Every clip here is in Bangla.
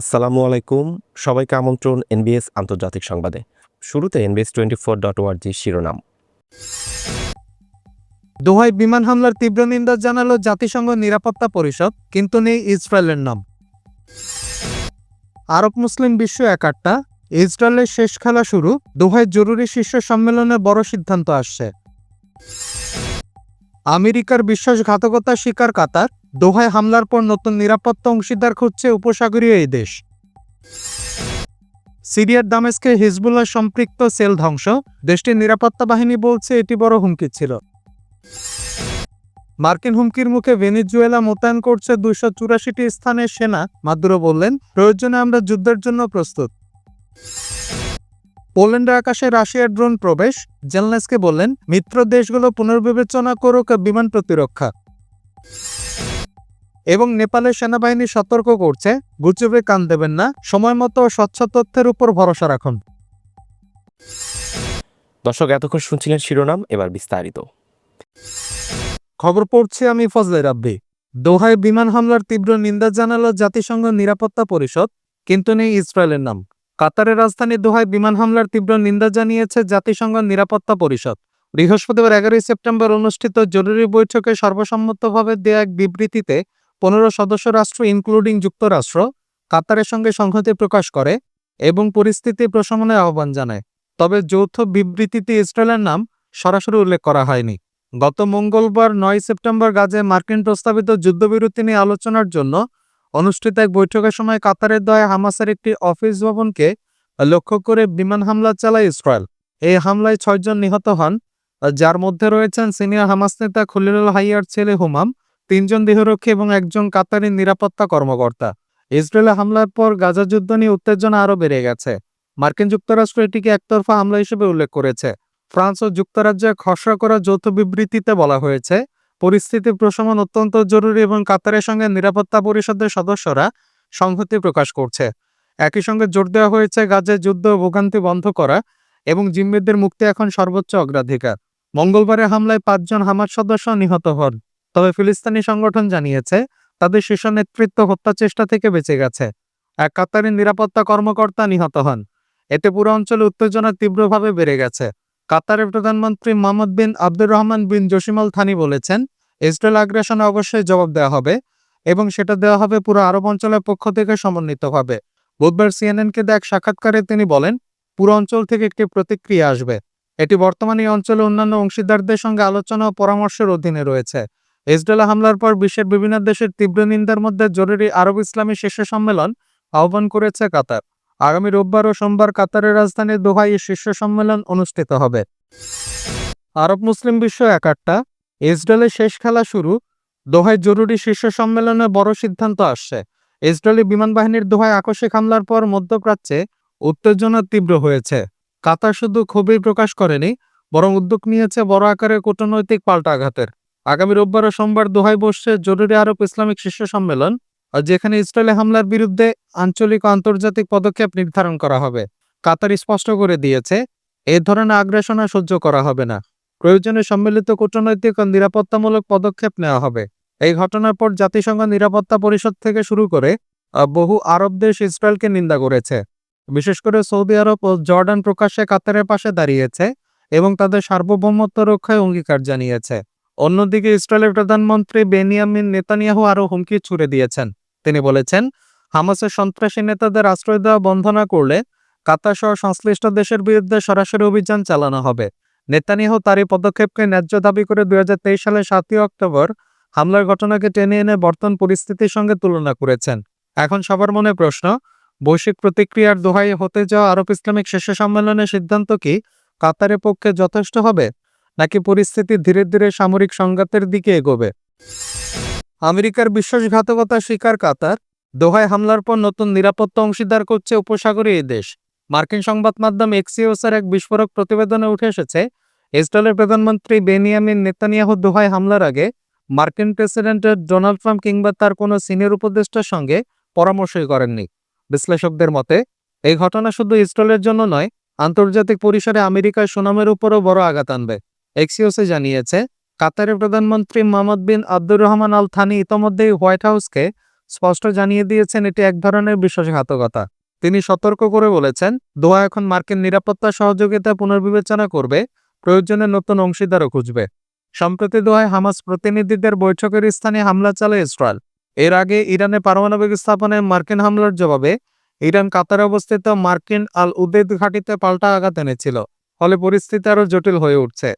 আসসালামু আলাইকুম। সবাইকে আমন্ত্রণ এনবিএস আন্তর্জাতিক সংবাদে। শুরুতে এনবিএস টোয়েন্টি ফোর ডট ওয়ার্জি শিরোনাম। দোহায় বিমান হামলার তীব্র নিন্দা জানালো জাতিসংঘ নিরাপত্তা পরিষদ, কিন্তু নেই ইসরায়েলের নাম। আরব মুসলিম বিশ্ব একাট্টা ইসরায়েলের শেষ খেলা শুরু, দোহায় জরুরি শীর্ষ সম্মেলনে বড় সিদ্ধান্ত আসছে। আমেরিকার বিশ্বাসঘাতকতা শিকার কাতার, দোহায় হামলার পর নতুন নিরাপত্তা অংশীদার খুঁজছে উপসাগরীয় এই দেশ। সিরিয়ার দামেস্কে হিজবুল্লাহ সম্পৃক্ত সেল ধ্বংস, দেশটির নিরাপত্তা বাহিনী বলছে এটি বড় হুমকি ছিল। মার্কিন হুমকির মুখে ভেনিজুয়েলা মোতায়েন করছে দুইশো চুরাশিটি স্থানের সেনা, মাদুরো বললেন, প্রয়োজনে আমরা যুদ্ধের জন্য প্রস্তুত। পোল্যান্ডের আকাশে রাশিয়ার ড্রোন প্রবেশ জেলনেসকে বললেন মিত্র দেশগুলো পুনর্বিবেচনা করুক বিমান প্রতিরক্ষা। এবং নেপালের সেনাবাহিনী সতর্ক করছে গুজবে কান দেবেন না সময় মতো স্বচ্ছ তথ্যের উপর ভরসা রাখুন। দর্শক এতক্ষণ শুনছিলেন শিরোনাম এবার বিস্তারিত। খবর পড়ছি আমি ফজলে রাব্বি। দোহায় বিমান হামলার তীব্র নিন্দা জানালো জাতিসংঘ নিরাপত্তা পরিষদ কিন্তু নেই ইসরায়েলের নাম। কাতারের রাজধানী দোহায় বিমান হামলার তীব্র নিন্দা জানিয়েছে জাতিসংঘ নিরাপত্তা পরিষদ। বৃহস্পতিবার এগারোই সেপ্টেম্বর অনুষ্ঠিত জরুরি বৈঠকে সর্বসম্মতভাবে দেয়া এক বিবৃতিতে পনেরো সদস্য রাষ্ট্র, ইনক্লুডিং যুক্তরাষ্ট্র, কাতারের সঙ্গে সংহতি প্রকাশ করে এবং পরিস্থিতি প্রশমনের আহ্বান জানায়। তবে যৌথ বিবৃতিতে ইসরায়েলের নাম সরাসরি উল্লেখ করা হয়নি। গত মঙ্গলবার নয় সেপ্টেম্বর গাজে মার্কিন প্রস্তাবিত যুদ্ধবিরতি নিয়ে আলোচনার জন্য অনুষ্ঠিত এক বৈঠকের সময় কাতারের দয়ে হামাসের একটি অফিস ভবনকে লক্ষ্য করে বিমান হামলা চালায় ইসরায়েল। এই হামলায় ছয়জন নিহত হন, যার মধ্যে রয়েছেন সিনিয়র হামাস নেতা খলিলুল হাইয়ার ছেলে হুমাম, তিনজন দেহরক্ষী এবং একজন কাতারি নিরাপত্তা কর্মকর্তা। ইসরায়েলে হামলার পর গাজা যুদ্ধ নিয়ে উত্তেজনা আরও বেড়ে গেছে। মার্কিন যুক্তরাষ্ট্র এটিকে একতরফা হামলা হিসেবে উল্লেখ করেছে। ফ্রান্স ও যুক্তরাজ্যে খসড়া করা যৌথ বিবৃতিতে বলা হয়েছে পরিস্থিতি প্রশমন অত্যন্ত জরুরি এবং কাতারের সঙ্গে নিরাপত্তা পরিষদের সদস্যরা সংহতি প্রকাশ করছে। একই সঙ্গে জোর দেওয়া হয়েছে গাজায় যুদ্ধ ভোগান্তি বন্ধ করা এবং জিম্মিদের মুক্তি এখন সর্বোচ্চ অগ্রাধিকার। মঙ্গলবারের হামলায় পাঁচজন হামাস সদস্য নিহত হন। তবে ফিলিস্তিনি সংগঠন জানিয়েছে, তাদের শীর্ষ নেতৃত্ব হত্যা চেষ্টা থেকে বেঁচে গেছে। এক কাতারি নিরাপত্তা কর্মকর্তা নিহত হন। এতে পুরো অঞ্চলে উত্তেজনা তীব্রভাবে বেড়ে গেছে। কাতারের প্রধানমন্ত্রী Mohammed bin Abdur Rahman bin Jassim Al Thani বলেছেন, ইসরায়েল আগ্রাসনে অবশ্যই জবাব দেওয়া হবে এবং সেটা দেওয়া হবে পুরো আরব অঞ্চলের পক্ষ থেকে সমন্বিতভাবে। বুধবার সিএনএনকে দেখ সাক্ষাৎকারে তিনি বলেন, পুরো অঞ্চল থেকে একটি প্রতিক্রিয়া আসবে। এটি বর্তমানে এই অঞ্চলে অন্যান্য অংশীদারদের সঙ্গে আলোচনা ও পরামর্শের অধীনে রয়েছে। ইসরায়েল হামলার পর বিশ্বের বিভিন্ন দেশের তীব্র নিন্দার মধ্যে জরুরি আরব ইসলামী শীর্ষ সম্মেলন আহ্বান করেছে কাতার। আগামী রোববার ও সোমবার কাতারের রাজধানী দোহায় শীর্ষ সম্মেলন অনুষ্ঠিত হবে। আরব মুসলিম বিশ্ব একাট্টা ইসরায়েলের শেষ খেলা শুরু, দোহায় জরুরি শীর্ষ সম্মেলনে বড় সিদ্ধান্ত আসছে। ইসরায়েলি বিমান বাহিনীর দোহায় আকস্মিক হামলার পর মধ্যপ্রাচ্যে উত্তেজনা তীব্র হয়েছে। কাতার শুধু ক্ষোভই প্রকাশ করেনি, বরং উদ্যোগ নিয়েছে বড় আকারের কূটনৈতিক পাল্টাঘাতের আগামী রোববার ও সোমবার দোহায় বসছে জরুরি আরব ইসলামিক শীর্ষ সম্মেলন। যেখানে ইসরায়েলে হামলার বিরুদ্ধে আঞ্চলিক আন্তর্জাতিক পদক্ষেপ নির্ধারণ করা হবে, কাতার স্পষ্ট করে দিয়েছে, এ ধরনের আগ্রাসন আর সহ্য করা হবে না। প্রয়োজনে সম্মিলিত কূটনৈতিক ও নিরাপত্তামূলক পদক্ষেপ নেওয়া হবে। এই ঘটনার পর জাতিসংঘ নিরাপত্তা পরিষদ থেকে শুরু করে বহু আরব দেশ ইসরায়েলকে নিন্দা করেছে। বিশেষ করে সৌদি আরব ও জর্ডান প্রকাশ্যে কাতারের পাশে দাঁড়িয়েছে এবং তাদের সার্বভৌমত্ব রক্ষায় অঙ্গীকার জানিয়েছে। অন্যদিকে ইসরায়েলের প্রধানমন্ত্রী বেনিয়ামিন নেতানিয়াহু আরও হুমকি ছুড়ে দিয়েছেন। তিনি বলেছেন, হামাসের সন্ত্রাসী নেতাদের আশ্রয় দেওয়া বন্ধ না করলে কাতার সহ সংশ্লিষ্ট দেশের বিরুদ্ধে সরাসরি অভিযান চালানো হবে। নেতানিয়াহু তার এই পদক্ষেপকে ন্যায্য দাবি করে দুই সালের সাতই অক্টোবর হামলার ঘটনাকে টেনে এনে বর্তমান পরিস্থিতির সঙ্গে তুলনা করেছেন। এখন সবার মনে প্রশ্ন, বৈশ্বিক প্রতিক্রিয়ার দোহাই হতে যাওয়া আরব ইসলামিক শীর্ষ সম্মেলনের সিদ্ধান্ত কি কাতারের পক্ষে যথেষ্ট হবে? নাকি পরিস্থিতি ধীরে ধীরে সামরিক সংঘাতের দিকে এগোবে? আমেরিকার বিশ্বাসঘাতকতা স্বীকার কাতার? দোহায় হামলার পর নতুন নিরাপত্তা অংশীদার করছে উপসাগরীয় দেশ। মার্কিন সংবাদ মাধ্যম এক্সিওসার এক বিস্ফোরক প্রতিবেদনে উঠে এসেছে, ইসরায়েলের প্রধানমন্ত্রী বেনিয়ামিন নেতানিয়াহু দোহায় হামলার আগে মার্কিন প্রেসিডেন্টের ডোনাল্ড ট্রাম্প কিংবা তার কোনো সিনিয়র উপদেষ্টার সঙ্গে পরামর্শই করেননি। বিশ্লেষকদের মতে, এই ঘটনা শুধু ইসরায়েলের জন্য নয়, আন্তর্জাতিক পরিসরে আমেরিকার সুনামের উপরও বড় আঘাত আনবে। এক্সিওসে জানিয়েছে, কাতারের প্রধানমন্ত্রী Mohammed bin Abdur Rahman Al Thani ইতোমধ্যেই হোয়াইট হাউসকে স্পষ্ট জানিয়ে দিয়েছেন, এটি এক ধরনের বিশ্বাসঘাতকতা। তিনি সতর্ক করে বলেছেন দোহা এখন মার্কিন নিরাপত্তা সহযোগিতা পুনর্বিবেচনা করবে, প্রয়োজনে নতুন অংশীদারও খুঁজবে। সম্প্রতি দোহায় হামাস প্রতিনিধিদের বৈঠকের স্থানে হামলা চালায় ইসরায়েল। এর আগে ইরানে পারমাণবিক স্থাপনে মার্কিন হামলার জবাবে ইরান কাতারে অবস্থিত মার্কিন আল উদেদ ঘাঁটিতে পাল্টা আঘাত এনেছিল, ফলে পরিস্থিতি আরও জটিল হয়ে উঠছে।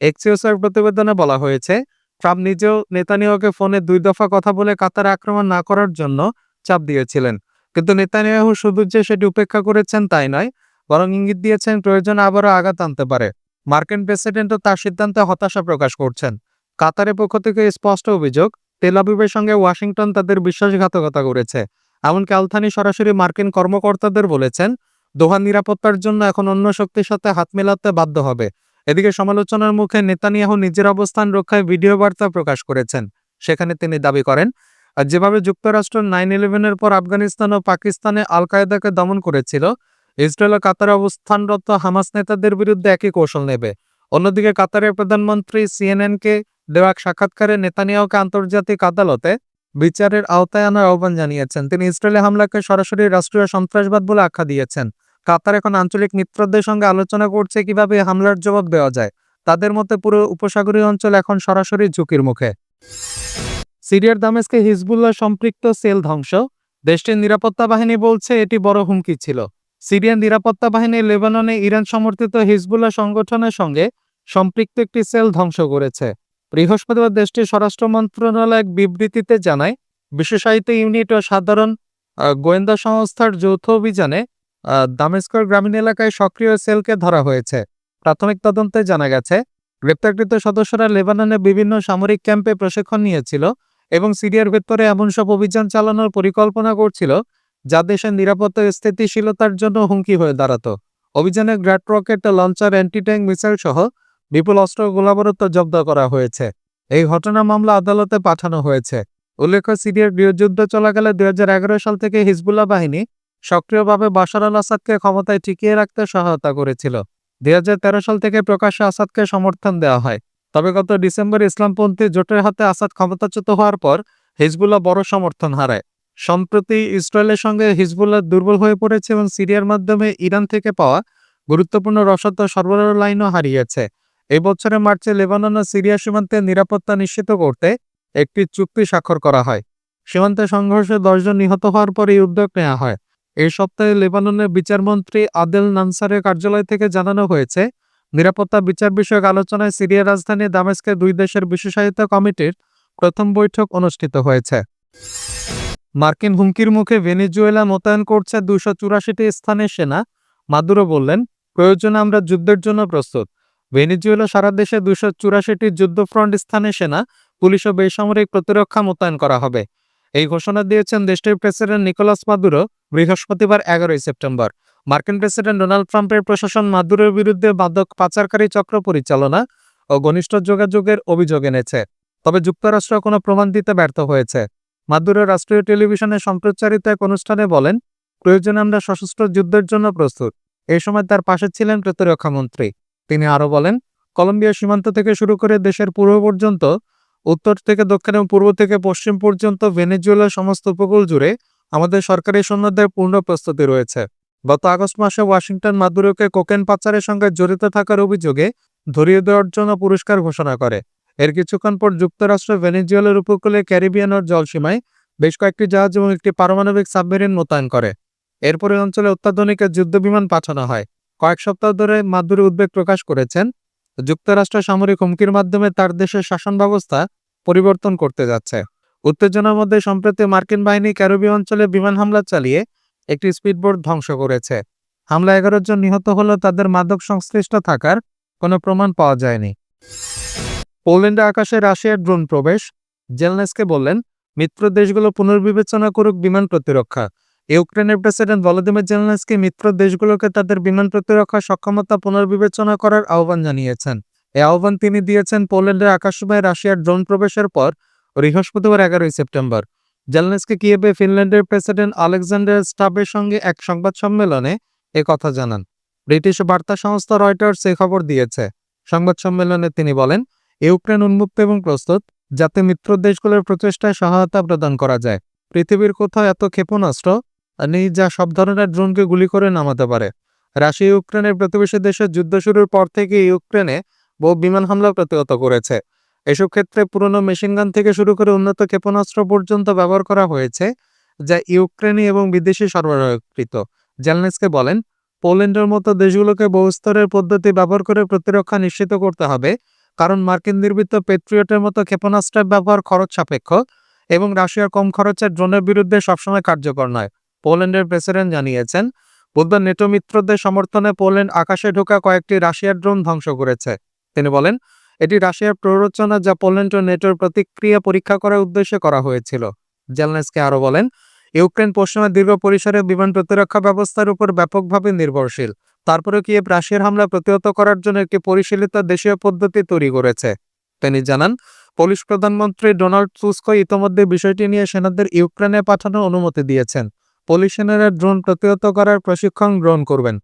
এক্সিওসের প্রতিবেদনে বলা হয়েছে, ট্রাম্প নিজেও নেতানিয়াহুকে ফোনে দুই দফা কথা বলে কাতারে আক্রমণ না করার জন্য চাপ দিয়েছিলেন। কিন্তু নেতানিয়াহু শুধু যে সেটি উপেক্ষা করেছেন তাই নয়, বরং ইঙ্গিত দিয়েছেন প্রয়োজন আবারও আঘাত আনতে পারে। মার্কিন প্রেসিডেন্টও তার সিদ্ধান্তে হতাশা প্রকাশ করছেন। কাতারের পক্ষ থেকে স্পষ্ট অভিযোগ, তেল আবিবের সঙ্গে ওয়াশিংটন তাদের বিশ্বাসঘাতকতা করেছে। এমনকি আলথানি সরাসরি মার্কিন কর্মকর্তাদের বলেছেন, দোহার নিরাপত্তার জন্য এখন অন্য শক্তির সাথে হাত মেলাতে বাধ্য হবে। এদিকে সমালোচনার মুখে নেতানিয়াহু নিজের অবস্থান রক্ষায় ভিডিও বার্তা প্রকাশ করেছেন। সেখানে তিনি দাবি করেন, যেভাবে যুক্তরাষ্ট্র নাইন ইলেভেনের পর আফগানিস্তান ও পাকিস্তানে আল কায়েদাকে দমন করেছিল, ইসরায়েল ও কাতারে অবস্থানরত হামাস নেতাদের বিরুদ্ধে একই কৌশল নেবে। অন্যদিকে কাতারের প্রধানমন্ত্রী সিএনএনকে দেওয়া সাক্ষাৎকারে নেতানিয়াহুকে আন্তর্জাতিক আদালতে বিচারের আওতায় আনার আহ্বান জানিয়েছেন। তিনি ইসরায়েলি হামলাকে সরাসরি রাষ্ট্রীয় সন্ত্রাসবাদ বলে আখ্যা দিয়েছেন। কাতার এখন আঞ্চলিক মিত্রদের সঙ্গে আলোচনা করছে কীভাবে হামলার জবাব দেওয়া যায়। তাদের মতে পুরো উপসাগরীয় অঞ্চল এখন সরাসরি ঝুঁকির মুখে। সিরিয়ার দামেস্কে হিজবুল্লাহ সম্পৃক্ত সেল ধ্বংস। দেশটির নিরাপত্তা বাহিনী বলছে এটি বড় হুমকি ছিল। সিরিয়ান নিরাপত্তা বাহিনী লেবাননে ইরান সমর্থিত হিজবুল্লাহ সংগঠনের সঙ্গে সম্পৃক্ত একটি সেল ধ্বংস করেছে। বৃহস্পতিবার দেশটির স্বরাষ্ট্র মন্ত্রণালয় এক বিবৃতিতে জানায়, বিশেষায়িত ইউনিট ও সাধারণ গোয়েন্দা সংস্থার যৌথ অভিযানে দামেস্কর গ্রামীণ এলাকায় সক্রিয় সেলকে ধরা হয়েছে। প্রাথমিক তদন্তে জানা গেছে, গ্রেপ্তারকৃত সদস্যরা লেবাননে বিভিন্ন সামরিক ক্যাম্পে প্রশিক্ষণ নিয়েছিল এবং সিরিয়ার ভেতরে এমন সব অভিযান চালানোর পরিকল্পনা করছিল যা দেশের নিরাপত্তা স্থিতিশীলতার জন্য হুমকি হয়ে দাঁড়াতো। অভিযানে Grad rocket, launcher anti tank missile সহ বিপুল অস্ত্র ও গোলাবারুদ জব্দ করা হয়েছে। এই ঘটনা মামলা আদালতে পাঠানো হয়েছে। উল্লেখ্য, সিরিয়ার গৃহযুদ্ধ চলাকালে দুই হাজার এগারো সাল থেকে হিজবুল্লাহ বাহিনী সক্রিয়ভাবে বাশার আল আসাদকে ক্ষমতায় টিকিয়ে রাখতে সহায়তা করেছিল। দুই হাজার তেরো সাল থেকে প্রকাশ্যে আসাদকে সমর্থন দেওয়া হয়। তবে গত ডিসেম্বর ইসলামপন্থী জোটের হাতে আসাদ ক্ষমতাচ্যুত হওয়ার পর হিজবুল্লাহ বড় সমর্থন হারায়। সম্প্রতি ইসরায়েলের সঙ্গে হিজবুল্লাহ দুর্বল হয়ে পড়েছে এবং সিরিয়ার মাধ্যমে ইরান থেকে পাওয়া গুরুত্বপূর্ণ রসদ সরবরাহ লাইনও হারিয়েছে। এই বছরের মার্চে লেবানন ও সিরিয়া সীমান্তে নিরাপত্তা নিশ্চিত করতে একটি চুক্তি স্বাক্ষর করা হয়। সীমান্তে সংঘর্ষে দশজন নিহত হওয়ার পর এই উদ্যোগ নেওয়া হয়। এই সপ্তাহে লেবাননের বিচারমন্ত্রী আদেল নানসারের কার্যালয় থেকে জানানো হয়েছে, নিরাপত্তা বিচার বিষয়ক আলোচনায় সিরিয়া রাজধানী দামেস্কে দুই দেশের বিশেষায়িত কমিটির প্রথম বৈঠক অনুষ্ঠিত হয়েছে। মার্কিন হুমকির মুখে ভেনিজুয়েলা মোতায়েন করছে দুশো চুরাশিটি স্থানের সেনা, মাদুরো বললেন, প্রয়োজনে আমরা যুদ্ধের জন্য প্রস্তুত। ভেনিজুয়েলা সারা দেশে দুশো চুরাশিটি যুদ্ধফ্রন্ট স্থানে সেনা, পুলিশ ও বেসামরিক প্রতিরক্ষা মোতায়েন করা হবে। এই ঘোষণা দিয়েছেন দেশটির প্রেসিডেন্ট নিকোলাস মাদুরো বৃহস্পতিবার এগারোই সেপ্টেম্বর। মার্কিন প্রেসিডেন্ট ডোনাল্ড ট্রাম্পের প্রশাসন মাদুরোর বিরুদ্ধে মাদক পাচারকারী চক্র পরিচালনা ও ঘনিষ্ঠ যোগাযোগের অভিযোগ এনেছে। তবে যুক্তরাষ্ট্র কোনো প্রমাণ দিতে ব্যর্থ হয়েছে। মাদুরো রাষ্ট্রীয় টেলিভিশনে সম্প্রচারিত এক অনুষ্ঠানে বলেন, প্রয়োজনে আমরা সশস্ত্র যুদ্ধের জন্য প্রস্তুত। এই সময় তার পাশে ছিলেন প্রতিরক্ষা মন্ত্রী। তিনি আরও বলেন, কলম্বিয়া সীমান্ত থেকে শুরু করে দেশের পূর্ব পর্যন্ত উত্তর থেকে দক্ষিণ এবং পূর্ব থেকে পশ্চিম পর্যন্ত ভেনেজুয়েলার সমস্ত উপকূল জুড়ে আমাদের সরকারি সৈন্যদের পূর্ণ প্রস্তুতি রয়েছে। গত আগস্ট মাসে ওয়াশিংটন মাদুরোকে কোকেন পাচারের সঙ্গে জড়িত থাকার অভিযোগে ধরিয়ে দেওয়ার জন্য পুরস্কার ঘোষণা করে। এর কিছুক্ষণ পর যুক্তরাষ্ট্র ভেনেজুয়েলার উপকূলে ক্যারিবিয়ান ও জলসীমায় বেশ কয়েকটি জাহাজ এবং একটি পারমাণবিক সাবমেরিন মোতায়েন করে। এরপরে অঞ্চলে অত্যাধুনিক যুদ্ধবিমান পাঠানো হয়। কয়েক সপ্তাহ ধরে মাদুরি উদ্বেগ প্রকাশ করেছেন যুক্তরাষ্ট্র সামরিক হুমকির মাধ্যমে তার দেশের শাসন ব্যবস্থা পরিবর্তন করতে যাচ্ছে। উত্তেজনার মধ্যে সম্প্রতি মার্কিন বাহিনী ক্যারিবীয় অঞ্চলে বিমান হামলা চালিয়ে একটি স্পিডবোট ধ্বংস করেছে। হামলা এগারো জন নিহত হলেও তাদের মাদক সংশ্লিষ্ট থাকার কোনো প্রমাণ পাওয়া যায়নি। পোল্যান্ডে আকাশে রাশিয়ার ড্রোন প্রবেশ। জেলনেসকে বললেন, মিত্র দেশগুলো পুনর্বিবেচনা করুক বিমান প্রতিরক্ষা। ইউক্রেনের প্রেসিডেন্ট ভলোদিমির জেলনেসকি মিত্র দেশগুলোকে তাদের বিমান প্রতিরক্ষা সক্ষমতা পুনর্বিবেচনা করার আহ্বান জানিয়েছেন। এই আহ্বান তিনি দিয়েছেন পোল্যান্ডের আকাশসীমায় রাশিয়ার ড্রোন প্রবেশের পর বৃহস্পতিবার এগারোই সেপ্টেম্বর। জেলনেসকি কিয়েবে ফিনল্যান্ডের প্রেসিডেন্ট আলেকজান্ডার স্টাবের সঙ্গে এক সংবাদ সম্মেলনে এ কথা জানান। ব্রিটিশ বার্তা সংস্থা রয়টার্স এই খবর দিয়েছে। সংবাদ সম্মেলনে তিনি বলেন, ইউক্রেন উন্মুক্ত এবং প্রস্তুত, যাতে মিত্র দেশগুলোর প্রচেষ্টায় সহায়তা প্রদান করা যায়। পৃথিবীর কোথাও এত ক্ষেপণাস্ত্র নেই যা সব ধরনের ড্রোনকে গুলি করে নামাতে পারে। রাশিয়া ইউক্রেনের প্রতিবেশী দেশের যুদ্ধ শুরুর পর থেকে ইউক্রেনে বহু বিমান হামলা প্রতিহত করেছে। এসব ক্ষেত্রে পুরনো মেশিনগান থেকে শুরু করে উন্নত ক্ষেপণাস্ত্র পর্যন্ত ব্যবহার করা হয়েছে, যা ইউক্রেনি এবং বিদেশি সরবরাহকৃত। জেলনেসকে বলেন, পোল্যান্ডের মতো দেশগুলোকে বহুস্তরের পদ্ধতি ব্যবহার করে প্রতিরক্ষা নিশ্চিত করতে হবে, কারণ মার্কিন নির্মিত পেট্রিয়টের মতো ক্ষেপণাস্ত্রের ব্যবহার খরচ সাপেক্ষ এবং রাশিয়ার কম খরচের ড্রোনের বিরুদ্ধে সবসময় কার্যকর নয়। পোল্যান্ডের প্রেসিডেন্ট জানিয়েছেন, বুধবার নেটো মিত্রদের সমর্থনে পোল্যান্ড আকাশে ঢোকা কয়েকটি রাশিয়ার ড্রোন ধ্বংস করেছে। তিনি বলেন, এটি রাশিয়ার প্ররোচনা যা পোল্যান্ড ও নেটোর প্রতিক্রিয়া পরীক্ষা করার উদ্দেশ্যে করা হয়েছিল। জেলনেসকে আরও বলেন, ইউক্রেন পশ্চিমা দীর্ঘ পরিসরে বিমান প্রতিরক্ষা ব্যবস্থার উপর ব্যাপকভাবে নির্ভরশীল। তারপরে কিয়েভ রাশিয়ার হামলা প্রতিহত করার জন্য একটি পরিশীলিত দেশীয় পদ্ধতি তৈরি করেছে। তিনি জানান, পোলিশ প্রধানমন্ত্রী ডোনাল্ড তুস্ক ইতোমধ্যে বিষয়টি নিয়ে সেনাদের ইউক্রেনে পাঠানোর অনুমতি দিয়েছেন। পোলিশ সেনারা ড্রোন প্রতিহত করার প্রশিক্ষণ গ্রহণ করবেন।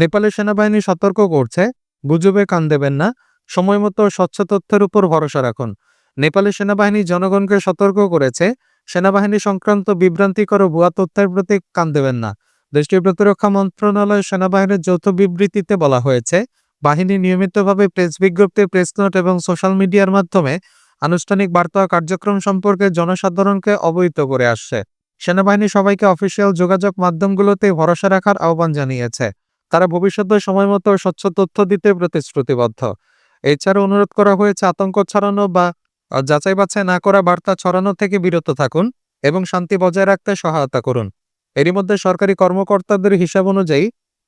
নেপালের সেনাবাহিনী সতর্ক করছে, গুজবে কান দেবেন না সময়মতো স্বচ্ছ তথ্যের উপর ভরসা রাখুন। নেপালের সেনাবাহিনী জনগণকে সতর্ক করেছে, সেনাবাহিনী সংক্রান্ত বিভ্রান্তিকর ভুয়া তথ্যের প্রতি কান দেবেন না। দেশটির প্রতিরক্ষা মন্ত্রণালয় সেনাবাহিনীর যৌথ বিবৃতিতে বলা হয়েছে, বাহিনী নিয়মিতভাবে প্রেস বিজ্ঞপ্তি, প্রেস নোট এবং সোশ্যাল মিডিয়ার মাধ্যমে আনুষ্ঠানিক বার্তা কার্যক্রম সম্পর্কে জনসাধারণকে অবহিত করে আসছে। সেনাবাহিনী সবাইকে অফিসিয়াল যোগাযোগ মাধ্যমগুলোতে ভরসা রাখার আহ্বান জানিয়েছে। তারা ভবিষ্যতে সময়মতো স্বচ্ছ তথ্য দিতে প্রতিশ্রুতিবদ্ধ। এছাড়া অনুরোধ করা হয়েছে আতঙ্ক ছড়ানো বা যাচাই বাছাই না করা, বার্তা ছড়ানো থেকে বিরত থাকুন এবং শান্তি বজায় রাখতে সহায়তা করুন। এরই মধ্যে সরকারি কর্মকর্তাদের হিসাব অনুযায়ী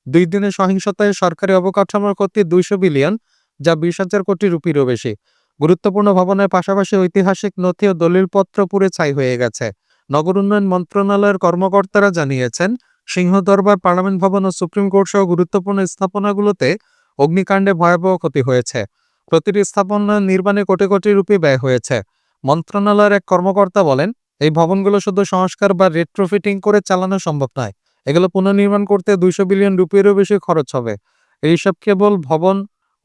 দুই দিনের সহিংসতায় সরকারি অবকাঠামোর ক্ষতি দুইশো বিলিয়ন, যা বিশ হাজার কোটি রুপিরও বেশি। গুরুত্বপূর্ণ ভবনের পাশাপাশি ঐতিহাসিক নথি ও দলিলপত্র পুড়ে ছাই হয়ে গেছে। নগর উন্নয়ন মন্ত্রণালয়ের কর্মকর্তারা জানিয়েছেন সিংহ দরবার পার্লামেন্ট ভবন ও সুপ্রিম কোর্ট সহ গুরুত্বপূর্ণ স্থাপনাগুলোতে অগ্নিকাণ্ডে ভয়াবহ ক্ষতি হয়েছে। প্রতিটি স্থাপনা নির্মাণে কোটি কোটি রুপি ব্যয় হয়েছে। মন্ত্রণালয়ের এক কর্মকর্তা বলেন, এই ভবনগুলো শুধু সংস্কার বা রেট্রোফিটিং করে চালানো সম্ভব নয়। এগুলো পুনর্নির্মাণ করতে দুইশো বিলিয়ন রুপিরও বেশি খরচ হবে। এইসব কেবল ভবন,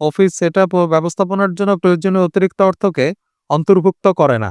অফিস সেট ও ব্যবস্থাপনার জন্য প্রয়োজনীয় অতিরিক্ত অর্থকে অন্তর্ভুক্ত করে না।